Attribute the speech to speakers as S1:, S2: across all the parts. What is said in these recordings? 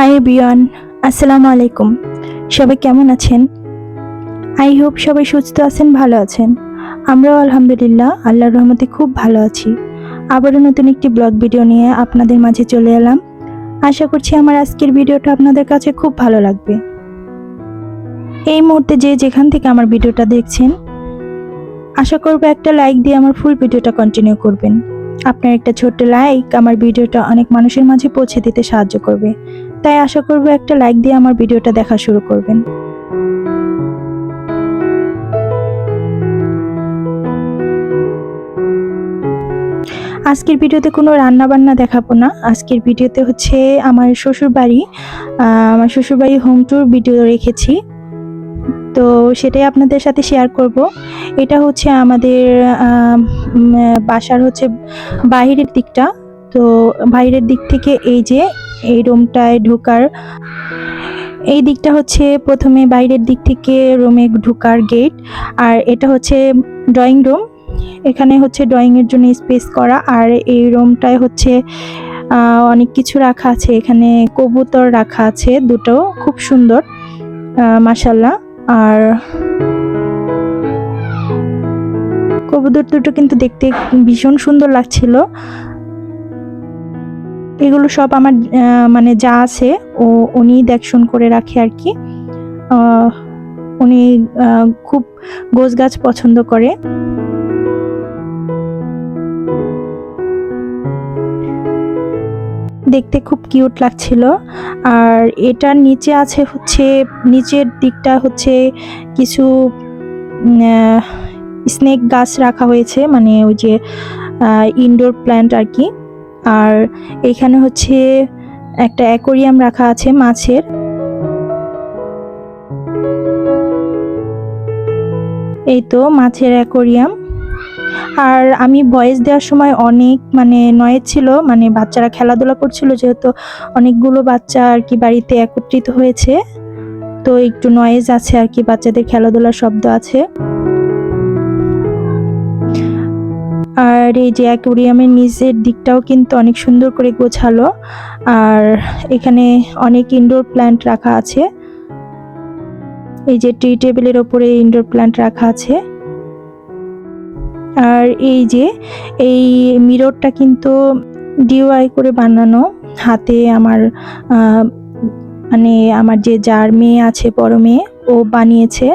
S1: High বিয়ন আসসালামু আলাইকুম সবাই কেমন আছেন? আই হোপ সবাই সুস্থ আছেন, ভালো আছেন। আমরাও আলহামদুলিল্লাহ, আল্লাহর রহমতে খুব ভালো আছি। আবারও নতুন একটি ব্লগ ভিডিও নিয়ে আপনাদের মাঝে চলে এলাম। আশা করছি আমার আজকের ভিডিওটা আপনাদের কাছে খুব ভালো লাগবে। এই মুহূর্তে যে যেখান থেকে আমার ভিডিওটা দেখছেন, আশা করব একটা লাইক দিয়ে আমার ফুল ভিডিওটা কন্টিনিউ করবেন। আপনার একটা ছোট্ট লাইক আমার ভিডিওটা অনেক মানুষের মাঝে পৌঁছে দিতে সাহায্য করবে। তাই আশা করব একটা লাইক দিয়ে আমার ভিডিওটা দেখা শুরু করবেন। আজকের ভিডিওতে কোনো রান্না বান্না দেখাবো না। আজকের ভিডিওতে হচ্ছে আমার শ্বশুর বাড়ি আমার শ্বশুর বাড়ি হোম ট্যুর ভিডিও রেখেছি। তো সেটাই আপনাদের সাথে শেয়ার করব। এটা হচ্ছে আমাদের বাসার হচ্ছে বাইরের দিকটা। তো বাইরের দিক থেকে এই যে এই রুমটায় ঢোকার, এই দিকটা হচ্ছে প্রথমে বাইরের দিক থেকে রুমে ঢোকার গেট আর এটা হচ্ছে ড্রয়িং রুম এখানে হচ্ছে ড্রয়িং এর জন্য স্পেস করা, আর এই রুমটায় হচ্ছে অনেক কিছু রাখা আছে। এখানে কবুতর রাখা আছে, দুটো, খুব সুন্দর মাসাল্লাহ আর কবুতর দুটো কিন্তু দেখতে ভীষণ সুন্দর লাগছিল। এগুলো সব আমার মানে যা আছে, ও উনি দেখশন করে রাখে আর কি। উনি খুব গোছ গাছ পছন্দ করে। দেখতে খুব কিউট লাগছিল। আর এটার নিচে আছে হচ্ছে, নিচের দিকটা হচ্ছে কিছু স্নেক গাছ রাখা হয়েছে মানে ওই যে ইনডোর প্ল্যান্ট আর কি। আর এখানে হচ্ছে একটা অ্যাকোরিয়াম রাখা আছে মাছের। এই তো মাছের অ্যাকোরিয়াম। আর আমি ভয়েস দেওয়ার সময় অনেক মানে নয়েজ ছিল মানে বাচ্চারা খেলাধুলা করছিল, যেহেতু অনেকগুলো বাচ্চা আর কি বাড়িতে একত্রিত হয়েছে। তো একটু নয়েজ আছে আর কি, বাচ্চাদের খেলাধুলার শব্দ আছে। আর এই যে অ্যাকোরিয়ামের নিচের দিকটাও কিন্তু অনেক সুন্দর করে গোছালো। আর এখানে অনেক ইনডোর প্ল্যান্ট রাখা আছে। এই যে টি টেবিলের ওপরে ইনডোর প্ল্যান্ট রাখা আছে। আর এই যে এই মিররটা কিন্তু ডিওয়াই করে বানানো। হাতে আমার মানে আমার যে যার মেয়ে আছে, বড় মেয়ে, ও বানিয়েছে।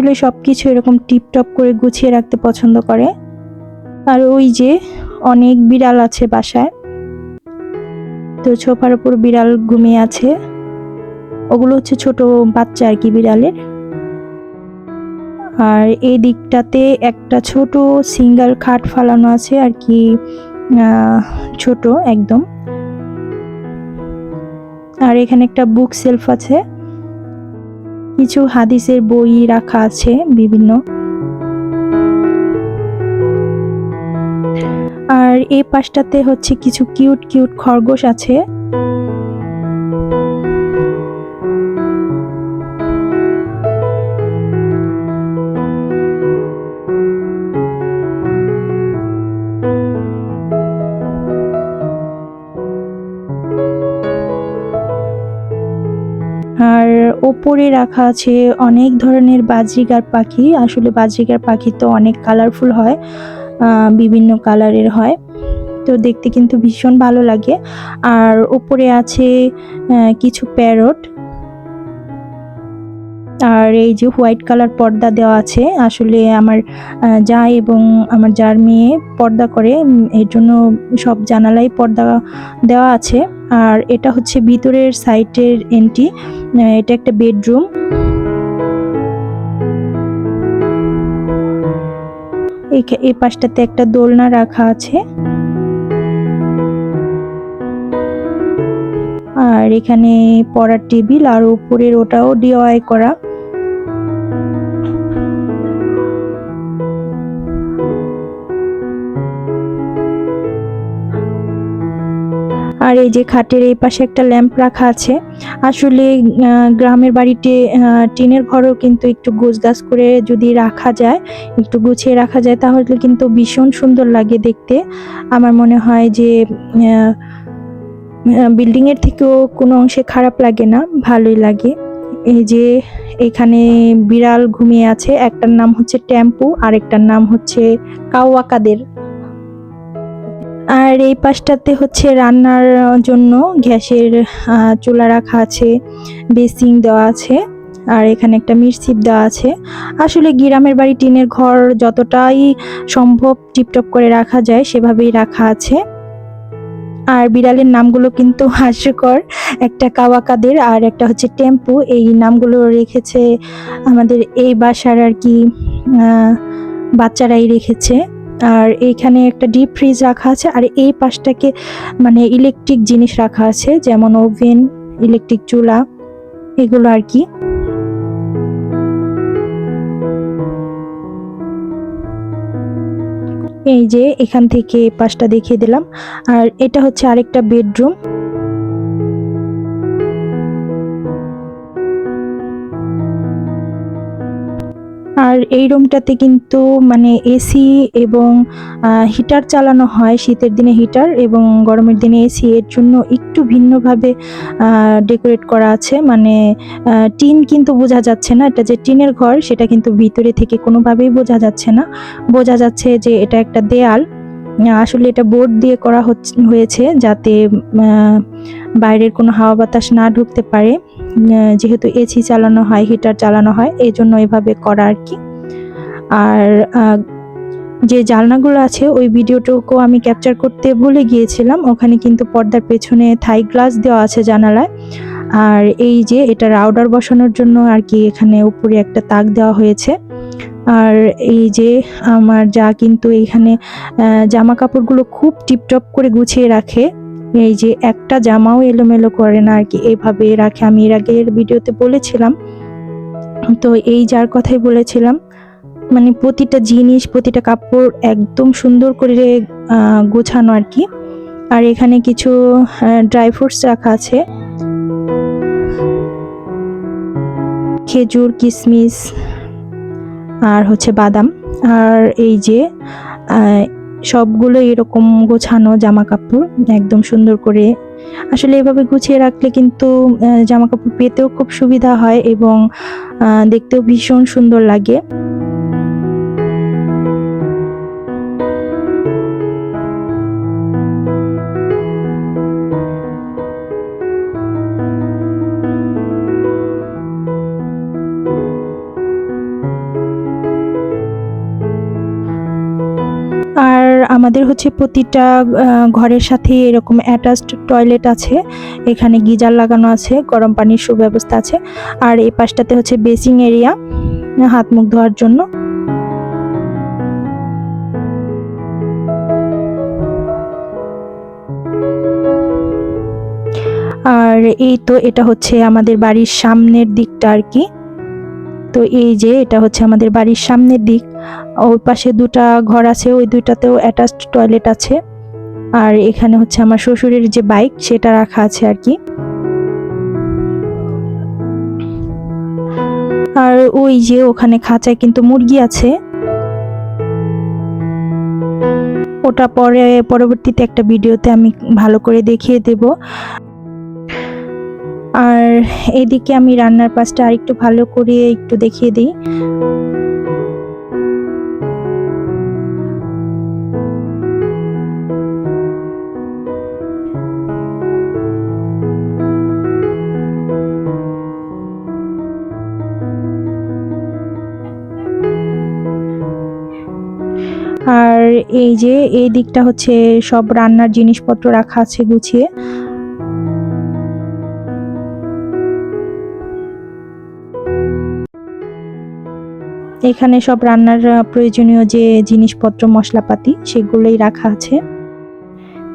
S1: উনি সব কিছু এরকম টিপটপ করে গুছিয়ে রাখতে পছন্দ করে। আর ওই যে অনেক বিড়াল আছে বাসায়। তো সোফার উপর বিড়াল ঘুমিয়ে আছে। ওগুলো হচ্ছে ছোট বাচ্চা আর কি বিড়ালের। আর এই দিকটাতে একটা ছোট সিঙ্গেল খাট ফালানো আছে আর কি ছোট একদম। আর এখানে একটা বুক সেলফ আছে। কিছু হাদিসের বই রাখা আছে বিভিন্ন। আর এই পাশটাতে হচ্ছে কিছু কিউট কিউট খরগোশ আছে। ওপরে রাখা আছে অনেক ধরনের বাজরিগার পাখি। আসলে বাজরিগার পাখি তো অনেক কালারফুল হয় বিভিন্ন কালারের হয়। তো দেখতে কিন্তু ভীষণ ভালো লাগে। আর ওপরে আছে কিছু প্যারট আর এই যে হোয়াইট কালার পর্দা দেওয়া আছে, আসলে আমার যা এবং আমার যার মেয়ে পর্দা করে এর জন্য সব জানালাই পর্দা দেওয়া আছে। আর এটা হচ্ছে ভিতরের সাইটের এন্ট্রি এটা একটা বেডরুম। এই পাশটাতে একটা দোলনা রাখা আছে। আর এখানে পড়ার টেবিল আর উপরের ওটাও ডিওয়াই করা। আর এই যে খাটের এই পাশে একটা ল্যাম্প রাখা আছে। আসলে গ্রামের বাড়িতে টিনের ঘরও কিন্তু একটু গোছগাছ করে যদি রাখা যায়, একটু গুছিয়ে রাখা যায়, তাহলে কিন্তু ভীষণ সুন্দর লাগে দেখতে। আমার মনে হয় যে বিল্ডিং এর থেকেও কোনো অংশে খারাপ লাগে না, ভালোই লাগে। এই যে এখানে বিড়াল ঘুমিয়ে আছে, একটার নাম হচ্ছে টেম্পু আর একটার নাম হচ্ছে কাওয়াকাদের। আর এই পাশটাতে হচ্ছে রান্নার জন্য গ্যাসের চুলা রাখা আছে বেসিং দেওয়া আছে, আর এখানে একটা মিরসিপ দেওয়া আছে। আসলে গ্রামের বাড়ি টিনের ঘর যতটাই সম্ভব টিপটপ করে রাখা যায়, সেভাবেই রাখা আছে। আর বিড়ালের নামগুলো কিন্তু হাস্যকর। একটা কাওয়াকাদের আর একটা হচ্ছে টেম্পু। এই নামগুলো রেখেছে আমাদের এই বাসার আর কি বাচ্চারাই রেখেছে। আর এইখানে একটা ডিপ ফ্রিজ রাখা আছে আর এই পাশটাকে মানে ইলেকট্রিক জিনিস রাখা আছে, যেমন ওভেন ইলেকট্রিক চুলা, এগুলো আর কি। এই যে এখান থেকে পাশটা দেখিয়ে দিলাম। আর এটা হচ্ছে আরেকটা বেডরুম। আর এই রুমটাতে কিন্তু মানে এসি এবং হিটার চালানো হয় শীতের দিনে হিটার এবং গরমের দিনে এসি। এর জন্য একটু ভিন্নভাবে ডেকোরেট করা আছে। মানে টিন কিন্তু বোঝা যাচ্ছে না। এটা যে টিনের ঘর, সেটা কিন্তু ভিতরে থেকে কোনোভাবেই বোঝা যাচ্ছে না। বোঝা যাচ্ছে যে এটা একটা দেয়াল। আসলে এটা বোর্ড দিয়ে করা হয়েছে যাতে বাইরের কোনো হাওয়া বাতাস না ঢুকতে পারে। যেহেতু এসি চালানো হয়, হিটার চালানো হয় এই জন্য এভাবে করা আর কি। আর যে জানলাগুলো আছে, ওই ভিডিওটুকু আমি ক্যাপচার করতে ভুলে গিয়েছিলাম। ওখানে কিন্তু পর্দার পেছনে থাই গ্লাস দেওয়া আছে জানালায়। আর এই যে এটা রাউডার বসানোর জন্য আর কি এখানে উপরে একটা তাক দেওয়া হয়েছে। আর এই যে আমার যা কিন্তু এইখানে জামা কাপড়গুলো খুব টিপটপ করে গুছিয়ে রাখে। এই যে একটা জামাও এলোমেলো করে না আর কি এইভাবে রাখে। আমি এর আগের ভিডিওতে বলেছিলাম। তো এই যার কথাই বলেছিলাম। মানে প্রতিটা জিনিস, প্রতিটা কাপড় একদম সুন্দর করে গোছানো আর কি। আর এখানে কিছু ড্রাই ফ্রুটস রাখা আছে। খেজুর কিশমিশ আর হচ্ছে বাদাম। আর এই যে সবগুলো এরকম গোছানো জামা কাপড় একদম সুন্দর করে। আসলে এভাবে গুছিয়ে রাখলে কিন্তু জামা কাপড় পেতেও খুব সুবিধা হয় এবং দেখতেও ভীষণ সুন্দর লাগে। আমাদের হচ্ছে প্রতিটা ঘরের সাথে এরকম অ্যাটাচড টয়লেট আছে। এখানে গিজার লাগানো আছে, গরম পানির সুব্যবস্থা আছে। আর এই পাশটাতে হচ্ছে বেসিং এরিয়া, হাত মুখ ধোয়ার জন্য। আর এই তো এটা হচ্ছে আমাদের বাড়ির সামনের দিকটা আর কি। তো এই যে এটা হচ্ছে আমাদের বাড়ির সামনের দিক। ওই পাশে দুটা ঘর আছে, ওই দুইটাতেও অ্যাটাচড টয়লেট আছে। আর এখানে হচ্ছে আমার শ্বশুরের যে বাইক সেটা রাখা আছে আর কি। আর ওই যে ওখানে খাঁচায় কিন্তু মুরগি আছে। ওটা পরে, পরবর্তীতে একটা ভিডিওতে আমি ভালো করে দেখিয়ে দেব। আর এদিকে আমি রান্নার পাশটা আরেকটু ভালো করে একটু দেখিয়ে দিই। আর এই যে, এই দিকটা হচ্ছে সব রান্নার জিনিসপত্র রাখা আছে গুছিয়ে। এখানে সব রান্নার প্রয়োজনীয় যে জিনিসপত্র, মশলাপাতি, সেগুলোই রাখা আছে।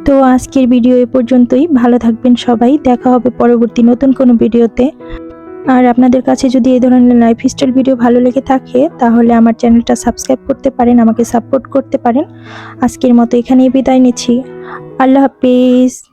S1: তো আজকের ভিডিও এ পর্যন্তই। ভালো থাকবেন সবাই। দেখা হবে পরবর্তী নতুন কোনো ভিডিওতে। আর আপনাদের কাছে যদি এই ধরনের লাইফ স্টাইল ভিডিও ভালো লেগে থাকে, তাহলে আমার চ্যানেলটা সাবস্ক্রাইব করতে পারেন, আমাকে সাপোর্ট করতে পারেন। আজকের মতো এখানেই বিদায় নিচ্ছি। আল্লাহ হাফিজ।